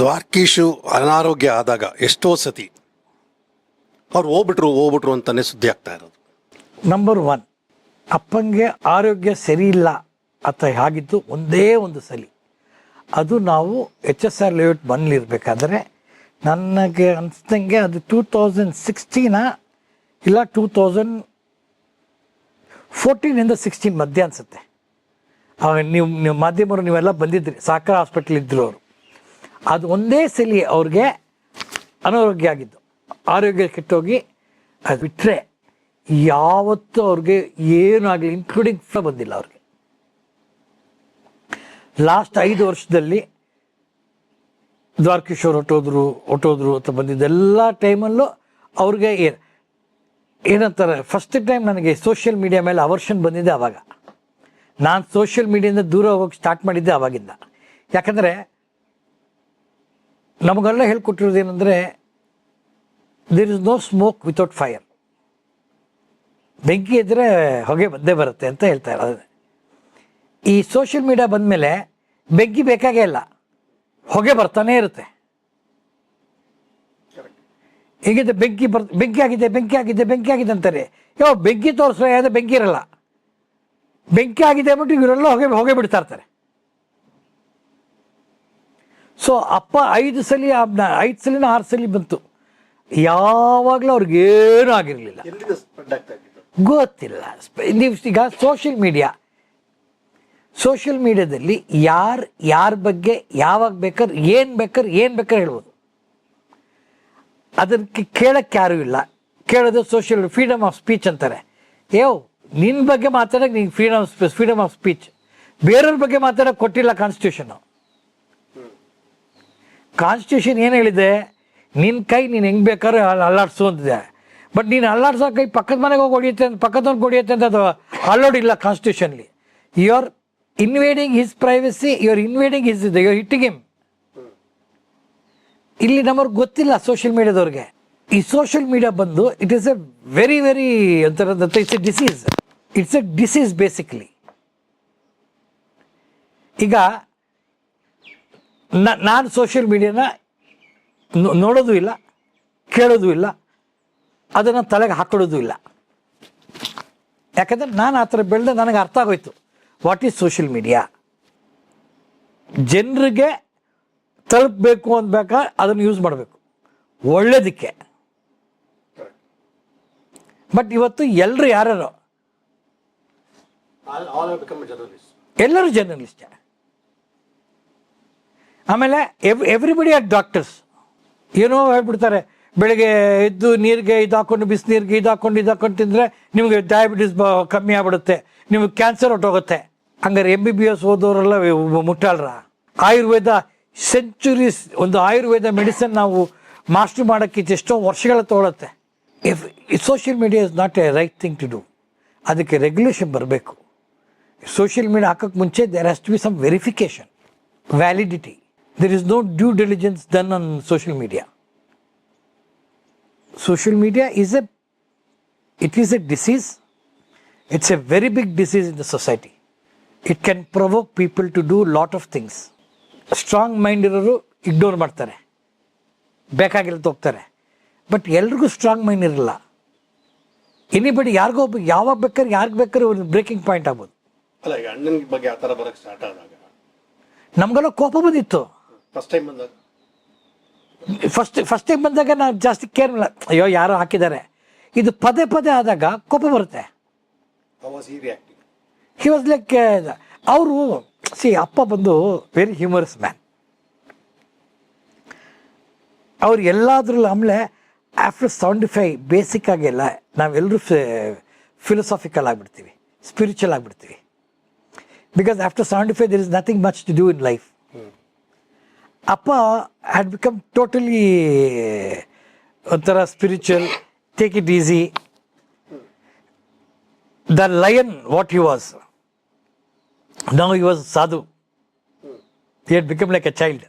ದ್ವಾರ್ಕೀಶು ಅನಾರೋಗ್ಯ ಆದಾಗ ಎಷ್ಟೋ ಸತಿ ಅವ್ರು ಹೋಗ್ಬಿಟ್ರು ಹೋಗ್ಬಿಟ್ರು ಅಂತಾನೆ ಸುದ್ದಿ ಆಗ್ತಾ ಇರೋದು. ನಂಬರ್ ಒನ್ ಅಪ್ಪಂಗೆ ಆರೋಗ್ಯ ಸರಿ ಇಲ್ಲ ಅಂತ ಆಗಿದ್ದು ಒಂದೇ ಒಂದು ಸಲಿ. ಅದು ನಾವು ಎಚ್ ಎಸ್ ಆರ್ ಲೇಔಟ್ ಬಂದಿರಬೇಕಾದ್ರೆ ನನಗೆ ಅನಿಸ್ದಂಗೆ ಅದು ಟೂ ತೌಸಂಡ್ ಸಿಕ್ಸ್ಟೀನ ಇಲ್ಲ ಟೂ ತೌಸಂಡ್ ಫೋರ್ಟೀನಿಂದ ಸಿಕ್ಸ್ಟೀನ್ ಮಧ್ಯ ಅನಿಸುತ್ತೆ. ನೀವು ನೀವು ಮಾಧ್ಯಮರು ನೀವೆಲ್ಲ ಬಂದಿದ್ರಿ, ಸಾಕರ್ ಹಾಸ್ಪಿಟ್ಲ್ ಇದ್ದರು ಅವರು. ಅದು ಒಂದೇ ಸಲಿ ಅವ್ರಿಗೆ ಅನಾರೋಗ್ಯ ಆಗಿದ್ದು. ಆರೋಗ್ಯ ಕೆಟ್ಟೋಗಿ ಅದು ಬಿಟ್ಟರೆ ಯಾವತ್ತೂ ಅವ್ರಿಗೆ ಏನೂ ಆಗಲಿ ಇನ್ಕ್ಲೂಡಿಂಗ್ ಬಂದಿಲ್ಲ ಅವ್ರಿಗೆ. ಲಾಸ್ಟ್ ಐದು ವರ್ಷದಲ್ಲಿ ದ್ವಾರಕಿಶೋರ್ ಹೊಟ್ಟೋದ್ರು ಹೊಟ್ಟೋದ್ರು ಅಂತ ಬಂದಿದ್ದೆಲ್ಲ ಟೈಮಲ್ಲೂ ಅವ್ರಿಗೆ ಏನು, ಏನಂತಾರೆ ಫಸ್ಟ್ ಟೈಮ್ ನನಗೆ ಸೋಷಿಯಲ್ ಮೀಡಿಯಾ ಮೇಲೆ ಅವರ್ಷನ್ ಬಂದಿದ್ದೆ ಆವಾಗ ನಾನು ಸೋಷಿಯಲ್ ಮೀಡಿಯಿಂದ ದೂರ ಹೋಗೋಕೆ ಸ್ಟಾರ್ಟ್ ಮಾಡಿದ್ದೆ ಆವಾಗಿಂದ ಯಾಕಂದರೆ ನಮಗೆಲ್ಲ ಹೇಳ್ಕೊಟ್ಟಿರೋದು ಏನಂದರೆ there is no smoke without fire ಬೆಂಕಿ ಇದ್ದರೆ ಹೊಗೆ ಬಂದೇ ಬರುತ್ತೆ ಅಂತ ಹೇಳ್ತಾ ಇರೋದು. ಈ ಸೋಷಿಯಲ್ ಮೀಡಿಯಾ ಬಂದ ಮೇಲೆ ಬೆಂಕಿ ಬೇಕಾಗೇ ಇಲ್ಲ, ಹೊಗೆ ಬರ್ತಾನೆ ಇರುತ್ತೆ. ಹೀಗಿದೆ, ಬೆಂಕಿ ಬರ್, ಬೆಂಕಿ ಆಗಿದೆ ಬೆಂಕಿ ಆಗಿದೆ ಬೆಂಕಿ ಆಗಿದೆ ಅಂತಾರೆ. ಯಾವ ಬೆಂಕಿ ತೋರಿಸ್ರೆ ಯಾವುದೇ ಬೆಂಕಿ ಇರಲ್ಲ. ಬೆಂಕಿ ಆಗಿದೆ ಅಂದ್ಬಿಟ್ಟು ಇವರೆಲ್ಲ ಹೊಗೆ ಹೊಗೆ ಬಿಡ್ತಾ ಇರ್ತಾರೆ. ಸೊ ಅಪ್ಪ ಐದು ಸಲ ಐದು ಸಲಿನ ಆರು ಸಲ ಬಂತು. ಯಾವಾಗಲೂ ಅವ್ರಿಗೇನೂ ಆಗಿರಲಿಲ್ಲ. ಗೊತ್ತಿಲ್ಲ. ನೀವು ಈಗ ಸೋಷಿಯಲ್ ಮೀಡಿಯಾ ಸೋಷಿಯಲ್ ಮೀಡಿಯಾದಲ್ಲಿ ಯಾರು ಯಾರ ಬಗ್ಗೆ ಯಾವಾಗ ಬೇಕಾದ್ರೆ ಏನು ಬೇಕಾದ್ರೆ ಏನು ಬೇಕಾದ್ರೆ ಹೇಳ್ಬೋದು. ಅದಕ್ಕೆ ಕೇಳಕ್ಕೆ ಯಾರೂ ಇಲ್ಲ. ಕೇಳೋದು ಸೋಷಿಯಲ್ ಫ್ರೀಡಮ್ ಆಫ್ ಸ್ಪೀಚ್ ಅಂತಾರೆ. ಏವ್ ನಿನ್ನ ಬಗ್ಗೆ ಮಾತಾಡೋಕೆ ನಿಂಗೆ ಫ್ರೀಡಮ್ ಫ್ರೀಡಮ್ ಆಫ್ ಸ್ಪೀಚ್ ಬೇರೆಯವ್ರ ಬಗ್ಗೆ ಮಾತಾಡೋಕೆ ಕೊಟ್ಟಿಲ್ಲ ಕಾನ್ಸ್ಟಿಟ್ಯೂಷನು ಕಾನ್ಸ್ಟಿಟ್ಯೂಷನ್ ಏನು ಹೇಳಿದೆ? ನಿನ್ನ ಕೈ ನೀನು ಹೆಂಗೆ ಬೇಕಾದ್ರೆ ಅಲ್ಲಿ ಅಲ್ಲಾಡ್ಸು ಅಂತಿದೆ. ಬಟ್ ನೀನು ಅಲ್ಲಾಡ್ಸೋ ಕೈ ಪಕ್ಕದ ಮನೆಗೆ ಹೋಗಿ ಹೊಡಿಯುತ್ತೆ ಅಂತ ಪಕ್ಕದವ್ರಿಗೆ ಹೊಡಿಯುತ್ತೆ ಅಂತ ಅದು ಅಲ್ಲೋಡಿಲ್ಲ constitutionally you are invading his privacy you are invading his you are hitting ಇಲ್ಲಿ ನಮ್ಮವ್ರಿಗೆ ಗೊತ್ತಿಲ್ಲ ಸೋಷಿಯಲ್ ಮೀಡಿಯಾದವ್ರಿಗೆ ಈ ಸೋಷಿಯಲ್ ಮೀಡಿಯಾ ಬಂದು it is a very very ಅಂತ it's a disease it's a disease basically ಈಗ ನಾನು ಸೋಷಿಯಲ್ ಮೀಡಿಯಾನ ನೋಡೋದು ಇಲ್ಲ ಕೇಳೋದು ಇಲ್ಲ ಅದನ್ನು ತಲೆಗೆ ಹಾಕೊಳ್ಳೋದು ಇಲ್ಲ. ಯಾಕಂದರೆ ನಾನು ಆ ಥರ ಬೆಳೆದ ನನಗೆ ಅರ್ಥ ಆಗೋಯ್ತು. ವಾಟ್ ಈಸ್ ಸೋಷಿಯಲ್ ಮೀಡಿಯಾ ಜನರಿಗೆ ತಲುಪಬೇಕು ಅಂದಬೇಕ ಅದನ್ನು ಯೂಸ್ ಮಾಡಬೇಕು. ಒಳ್ಳೇದಕ್ಕೆ. ಬಟ್ ಇವತ್ತು ಎಲ್ಲರೂ ಯಾರು ಎಲ್ಲರೂ ಜರ್ನಲಿಸ್ಟ್ ಆಮೇಲೆ ಎವ್ ಎವ್ರಿಬಡಿ ಆರ್ ಡಾಕ್ಟರ್ಸ್ ಏನೋ ಹೇಳ್ಬಿಡ್ತಾರೆ, ಬೆಳಿಗ್ಗೆ ಎದ್ದು ನೀರಿಗೆ ಇದು ಹಾಕೊಂಡು ಬಿಸಿನೀರಿಗೆ ಇದು ಹಾಕೊಂಡು ಇದು ಹಾಕೊಂಡು ತಿಂದರೆ ನಿಮಗೆ ಡಯಾಬಿಟಿಸ್ ಬ, ಕಮ್ಮಿ ಆಗ್ಬಿಡುತ್ತೆ, ನಿಮಗೆ ಕ್ಯಾನ್ಸರ್ ಹೊಟ್ಟೋಗುತ್ತೆ ಹಂಗಾರೆ ಎಂ ಬಿ ಬಿ ಎಸ್ ಓದೋರೆಲ್ಲ ಮುಟ್ಟಾಳ್ರ? ಆಯುರ್ವೇದ ಸೆಂಚುರೀಸ್ ಒಂದು ಆಯುರ್ವೇದ ಮೆಡಿಸನ್ ನಾವು ಮಾಸ್ಟರ್ ಮಾಡೋಕ್ಕೆ ಎಷ್ಟೋ ವರ್ಷಗಳ ತೊಗೊಳುತ್ತೆ. If social media is not a right thing to do ಅದಕ್ಕೆ ರೆಗ್ಯುಲೇಷನ್ ಬರಬೇಕು. ಸೋಷಿಯಲ್ ಮೀಡಿಯಾ ಹಾಕೋಕ್ಕೆ ಮುಂಚೆ there has to be some verification validity there is no due diligence done on social media social media is a it is a disease. It's a very big disease in the society. It can provoke people to do lot of things. Strong mind ಇರೋರು ignore ಮಾಡ್ತಾರೆ. ಬೇಕಾಗಿರೋದು ಹೋಗ್ತಾರೆ. But ಎಲ್ರಿಗೂ strong mind ಇರಲ್ಲ. Anybody ಯಾರಿಗೋ ಒಬ್ಬ ಯಾವಾಗ ಬೇಕಾದ್ರೆ ಯಾರಿಗೆ ಬೇಕಾದ್ರೆ ಒಂದು ಬ್ರೇಕಿಂಗ್ ಪಾಯಿಂಟ್ ಆಗ್ಬೋದು. ಅಲ್ಲ ಈಗ ಅಣ್ಣನ ಬಗ್ಗೆ ಆ ಥರ ಬರಕ್ಕೆ ಸ್ಟಾರ್ಟ್ ಆದಾಗ ನಮಗೆಲ್ಲ ಕೋಪ ಬಂದಿತ್ತು. ಫಸ್ಟ್ ಟೈಮ್ ಬಂದಾಗ ಫಸ್ಟ್ ಫಸ್ಟ್ ಟೈಮ್ ಬಂದಾಗ ನಾನು ಜಾಸ್ತಿ ಕೇರ್ ಇಲ್ಲ. ಅಯ್ಯೋ ಯಾರೋ ಹಾಕಿದ್ದಾರೆ. ಇದು ಪದೇ ಪದೇ ಆದಾಗ ಕೋಪ ಬರುತ್ತೆ. ಹಿ ವಾಸ್ ಲೈಕ್ ಅವರು ಸಿ ಅಪ್ಪ ಬಂದು ವೆರಿ ಹ್ಯೂಮರಸ್ ಮ್ಯಾನ್ ಅವ್ರು ಎಲ್ಲಾದ್ರಲ್ಲೂ ಆಮೇಲೆ ಆಫ್ಟರ್ ಸೆವೆಂಟಿ ಫೈವ್ ಬೇಸಿಕ್ ಆಗಿಲ್ಲ ನಾವೆಲ್ಲರೂ ಫಿಲಸಾಫಿಕಲ್ ಆಗಿಬಿಡ್ತೀವಿ spiritual ಆಗಿಬಿಡ್ತೀವಿ. Because after seventy five there is nothing much to do in life ಅಪ್ಪ ಹ್ಯಾಡ್ ಬಿಕಮ್ ಟೋಟಲಿ ಒಂಥರ spiritual take it easy the lion what he was now he was sadhu he had become like a child.